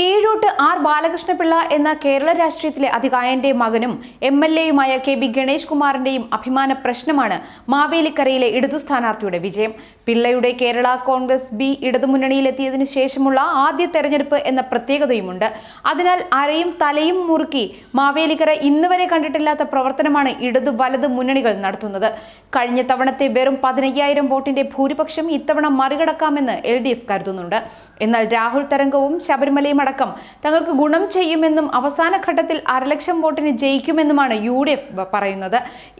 കീഴോട്ട് R Balakrishna Pillai എന്ന കേരള രാഷ്ട്രീയത്തിലെ അതികായന്റെ മകനും എം എൽ എയുമായ കെ ബി ഗണേഷ് കുമാറിന്റെയും അഭിമാന പ്രശ്നമാണ് മാവേലിക്കരയിലെ ഇടതു സ്ഥാനാർത്ഥിയുടെ വിജയം. പിള്ളയുടെ കേരള കോൺഗ്രസ് ബി ഇടതുമുന്നണിയിലെത്തിയതിനു ശേഷമുള്ള ആദ്യ തെരഞ്ഞെടുപ്പ് എന്ന പ്രത്യേകതയുമുണ്ട്. അതിനാൽ അരയും തലയും മുറുക്കി മാവേലിക്കര ഇന്ന് വരെ കണ്ടിട്ടില്ലാത്ത പ്രവർത്തനമാണ് ഇടതു വലത് മുന്നണികൾ നടത്തുന്നത്. കഴിഞ്ഞ തവണത്തെ വെറും പതിനയ്യായിരം വോട്ടിന്റെ ഭൂരിപക്ഷം ഇത്തവണ മറികടക്കാമെന്ന് എൽ കരുതുന്നുണ്ട്. എന്നാൽ രാഹുൽ തരംഗവും ശബരിമലയും അടക്കം. തങ്ങൾക്ക് ഗുണം ചെയ്യുമെന്നും അവസാന ഘട്ടത്തിൽ അരലക്ഷം വോട്ടിന് ജയിക്കുമെന്നുമാണ് യു ഡി എഫ് പറയുന്നത്.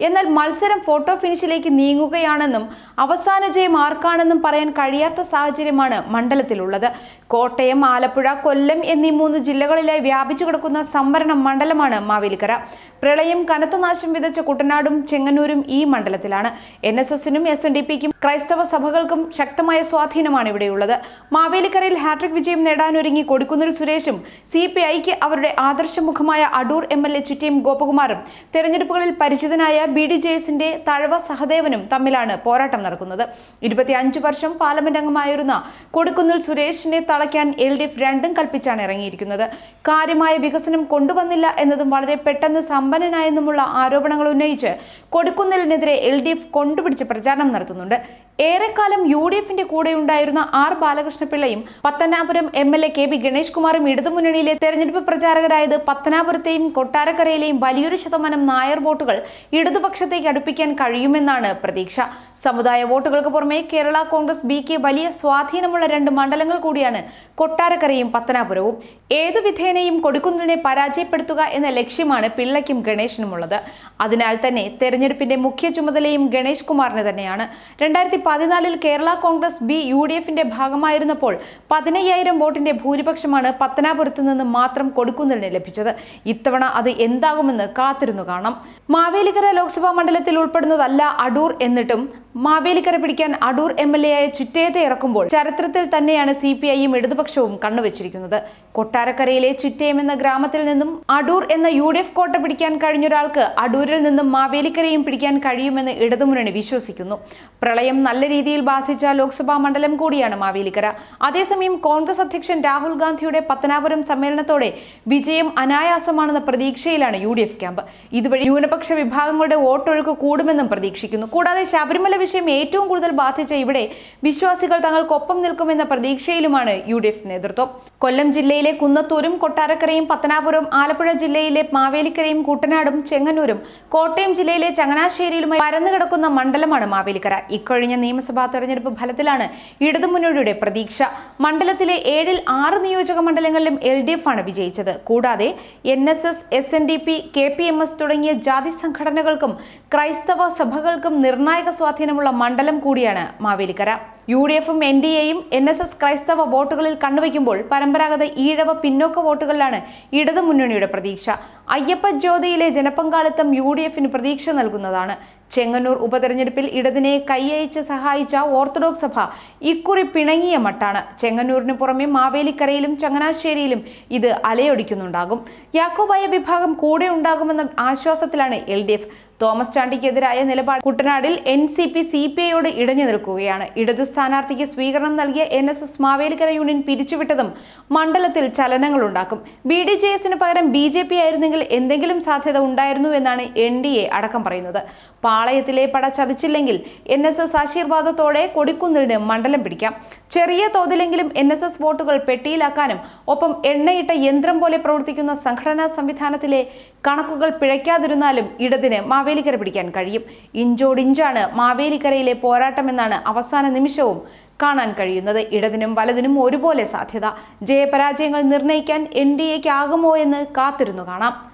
എന്നാൽ മത്സരം ഫോട്ടോ ഫിനിഷിലേക്ക് നീങ്ങുകയാണെന്നും അവസാന ജയം ആർക്കാണെന്നും പറയാൻ കഴിയാത്ത സാഹചര്യമാണ് മണ്ഡലത്തിലുള്ളത്. കോട്ടയം ആലപ്പുഴ കൊല്ലം എന്നീ മൂന്ന് ജില്ലകളിലായി വ്യാപിച്ചു കിടക്കുന്ന സംവരണ മണ്ഡലമാണ് മാവേലിക്കര. പ്രളയം കനത്ത നാശം വിതച്ച കുട്ടനാടും ചെങ്ങന്നൂരും ഈ മണ്ഡലത്തിലാണ്. എൻ എസ് എസിനും എസ് എൻ ഡി പിക്കും ക്രൈസ്തവ സഭകൾക്കും ശക്തമായ സ്വാധീനമാണ് ഇവിടെയുള്ളത്. മാവേലിക്കരയിൽ ഹാട്രിക് വിജയം നേടാനൊരുങ്ങി കൊടിക്കുന്നിൽ സുരേഷും സി പി ഐക്ക് അവരുടെ ആദർശമുഖമായ അടൂർ എം എൽ എ ചുറ്റിയും ഗോപകുമാറും തെരഞ്ഞെടുപ്പുകളിൽ പരിചിതനായ ബി ഡി ജെ എസിന്റെ തഴവ സഹദേവനും തമ്മിലാണ് പോരാട്ടം നടക്കുന്നത്. ഇരുപത്തിയഞ്ച് വർഷം പാർലമെന്റ് അംഗമായിരുന്ന കൊടുക്കുന്നിൽ സുരേഷിനെ തളയ്ക്കാൻ എൽ ഡി എഫ് രണ്ടും കൽപ്പിച്ചാണ് ഇറങ്ങിയിരിക്കുന്നത്. കാര്യമായ വികസനം കൊണ്ടുവന്നില്ല എന്നതും വളരെ പെട്ടെന്ന് സമ്പന്നനായെന്നുമുള്ള ആരോപണങ്ങൾ ഉന്നയിച്ച് കൊടുക്കുന്നിലിനെതിരെ എൽ ഡി എഫ് കൊണ്ടുപിടിച്ച് പ്രചാരണം നടത്തുന്നുണ്ട്. ഏറെക്കാലം യു ഡി എഫിന്റെ കൂടെയുണ്ടായിരുന്ന R ബാലകൃഷ്ണപിള്ളയും Pathanapuram M L A K B Ganesh കുമാറും ഇടതുമുന്നണിയിലെ തെരഞ്ഞെടുപ്പ് പ്രചാരകരായത് പത്തനാപുരത്തെയും കൊട്ടാരക്കരയിലെയും വലിയൊരു ശതമാനം നായർ വോട്ടുകൾ ഇടതുപക്ഷത്തേക്ക് അടുപ്പിക്കാൻ കഴിയുമെന്നാണ് പ്രതീക്ഷ. സമുദായ വോട്ടുകൾക്ക് പുറമെ കേരള കോൺഗ്രസ് ബി കെ വലിയ സ്വാധീനമുള്ള രണ്ട് മണ്ഡലങ്ങൾ കൂടിയാണ് കൊട്ടാരക്കരയും പത്തനാപുരവും. ഏതു വിധേനയും കൊടുക്കുന്നതിനെ പരാജയപ്പെടുത്തുക എന്ന ലക്ഷ്യമാണ് പിള്ളയ്ക്കും ഗണേഷിനുമുള്ളത്. അതിനാൽ തന്നെ തെരഞ്ഞെടുപ്പിന്റെ മുഖ്യ ചുമതലയും ഗണേഷ് കുമാറിന് തന്നെയാണ്. രണ്ടായിരത്തി പതിനാലിൽ Kerala Congress B U D എഫിന്റെ ഭാഗമായിരുന്നപ്പോൾ പതിനയ്യായിരം വോട്ടിന്റെ ഭൂരിപക്ഷമാണ് പത്തനാപുരത്ത് നിന്ന് മാത്രം കൊടുക്കുന്നതിന് ലഭിച്ചത്. ഇത്തവണ അത് എന്താകുമെന്ന് കാത്തിരുന്നു കാണാം. മാവേലിക്കര ലോക്സഭാ മണ്ഡലത്തിൽ ഉൾപ്പെടുന്നതല്ല അടൂർ എന്നിട്ടും മാവേലിക്കര പിടിക്കാൻ അടൂർ എം എൽ എ ആയ ചുറ്റയത്തെ ഇറക്കുമ്പോൾ ചരിത്രത്തിൽ തന്നെയാണ് സി പി ഐയും ഇടതുപക്ഷവും കണ്ണുവച്ചിരിക്കുന്നത്. കൊട്ടാരക്കരയിലെ ചിറ്റയം എന്ന ഗ്രാമത്തിൽ നിന്നും അടൂർ എന്ന യു ഡി എഫ് കോട്ട പിടിക്കാൻ കഴിഞ്ഞൊരാൾക്ക് അടൂരിൽ നിന്നും മാവേലിക്കരയും പിടിക്കാൻ കഴിയുമെന്ന് ഇടതുമുന്നണി വിശ്വസിക്കുന്നു. പ്രളയം നല്ല രീതിയിൽ ബാധിച്ച ലോക്സഭാ മണ്ഡലം കൂടിയാണ് മാവേലിക്കര. അതേസമയം കോൺഗ്രസ് അധ്യക്ഷൻ രാഹുൽ ഗാന്ധിയുടെ പത്തനാപുരം സമ്മേളനത്തോടെ വിജയം അനായാസമാണെന്ന പ്രതീക്ഷയിലാണ് യു ഡി എഫ് ക്യാമ്പ്. ഇതുവഴി ന്യൂനപക്ഷ വിഭാഗങ്ങളുടെ വോട്ടൊഴുക്ക് കൂടുമെന്നും പ്രതീക്ഷിക്കുന്നു. കൂടാതെ ശബരിമല വിഷയം ഏറ്റവും കൂടുതൽ ബാധിച്ച ഇവിടെ വിശ്വാസികൾ തങ്ങൾക്കൊപ്പം നിൽക്കുമെന്ന പ്രതീക്ഷയിലുമാണ് യു ഡി എഫ് നേതൃത്വം. കൊല്ലം ജില്ലയിലെ കുന്നത്തൂരും കൊട്ടാരക്കരയും പത്തനാപുരം ആലപ്പുഴ ജില്ലയിലെ മാവേലിക്കരയും കുട്ടനാടും ചെങ്ങന്നൂരും കോട്ടയം ജില്ലയിലെ ചങ്ങനാശ്ശേരിയിലുമായി പരന്നുകിടക്കുന്ന മണ്ഡലമാണ് മാവേലിക്കര. ഇക്കഴിഞ്ഞ നിയമസഭാ തെരഞ്ഞെടുപ്പ് ഫലത്തിലാണ് ഇടതുമുന്നണിയുടെ പ്രതീക്ഷ. മണ്ഡലത്തിലെ ഏഴിൽ ആറ് നിയോജക മണ്ഡലങ്ങളിലും എൽ ഡി എഫ് ആണ് വിജയിച്ചത്. കൂടാതെ N S S S N D P K P M S തുടങ്ങിയ ജാതി സംഘടനകൾക്കും ക്രൈസ്തവ സഭകൾക്കും നിർണായക സ്വാധീനമുള്ള മണ്ഡലം കൂടിയാണ് മാവേലിക്കര. യു ഡി എഫും എൻ ഡി എയും എൻ എസ് എസ് ക്രൈസ്തവ വോട്ടുകളിൽ കണ്ണുവയ്ക്കുമ്പോൾ പരമ്പരാഗത ഈഴവ പിന്നോക്ക വോട്ടുകളിലാണ് ഇടതു മുന്നണിയുടെ പ്രതീക്ഷ. അയ്യപ്പ ജ്യോതിയിലെ ജനപങ്കാളിത്തം യു ഡി എഫിന് പ്രതീക്ഷ നൽകുന്നതാണ്. ചെങ്ങന്നൂർ ഉപതെരഞ്ഞെടുപ്പിൽ ഇടതിനെ കൈയയച്ച് സഹായിച്ച ഓർത്തഡോക്സ് സഭ ഇക്കുറി പിണങ്ങിയ മട്ടാണ്. ചെങ്ങന്നൂരിന് പുറമെ മാവേലിക്കരയിലും ചങ്ങനാശ്ശേരിയിലും ഇത് അലയൊടിക്കുന്നുണ്ടാകും. യാക്കോബായ വിഭാഗം കൂടെ ഉണ്ടാകുമെന്ന ആശ്വാസത്തിലാണ് എൽ ഡി എഫ്. തോമസ് ചാണ്ടിക്കെതിരായ നിലപാട് കുട്ടനാടിൽ N C P C P ഐയോട് ഇടഞ്ഞു നിൽക്കുകയാണ്. ഇടത് സ്ഥാനാർത്ഥിക്ക് സ്വീകരണം നൽകിയ N S S Mavelikkara union പിരിച്ചുവിട്ടതും മണ്ഡലത്തിൽ ചലനങ്ങൾ ഉണ്ടാക്കും ബി ഡി ജെ എസിന് പകരം ബി ജെ പി ആയിരുന്നെങ്കിൽ എന്തെങ്കിലും സാധ്യത ഉണ്ടായിരുന്നു എന്നാണ് എൻ ഡി എ അടക്കം പറയുന്നത്. പാളയത്തിലെ പട ചതിച്ചില്ലെങ്കിൽ എൻ എസ് എസ് ആശീർവാദത്തോടെ കൊടിക്കുന്നിലിന് മണ്ഡലം പിടിക്കാം. ചെറിയ തോതിലെങ്കിലും എൻ എസ് എസ് വോട്ടുകൾ പെട്ടിയിലാക്കാനും ഒപ്പം എണ്ണയിട്ട യന്ത്രം പോലെ പ്രവർത്തിക്കുന്ന സംഘടനാ സംവിധാനത്തിലെ കണക്കുകൾ പിഴയ്ക്കാതിരുന്നാലും ഇടതിന് മാവേലിക്കര പിടിക്കാൻ കഴിയും. ഇഞ്ചോടിഞ്ചാണ് മാവേലിക്കരയിലെ പോരാട്ടമെന്നാണ് അവസാന നിമിഷവും കാണാൻ കഴിയുന്നത്. ഇടതിനും വലതിനും ഒരുപോലെ സാധ്യത. ജയപരാജയങ്ങൾ നിർണയിക്കാൻ എൻ ഡി എക്കാകുമോ എന്ന് കാത്തിരുന്നു കാണാം.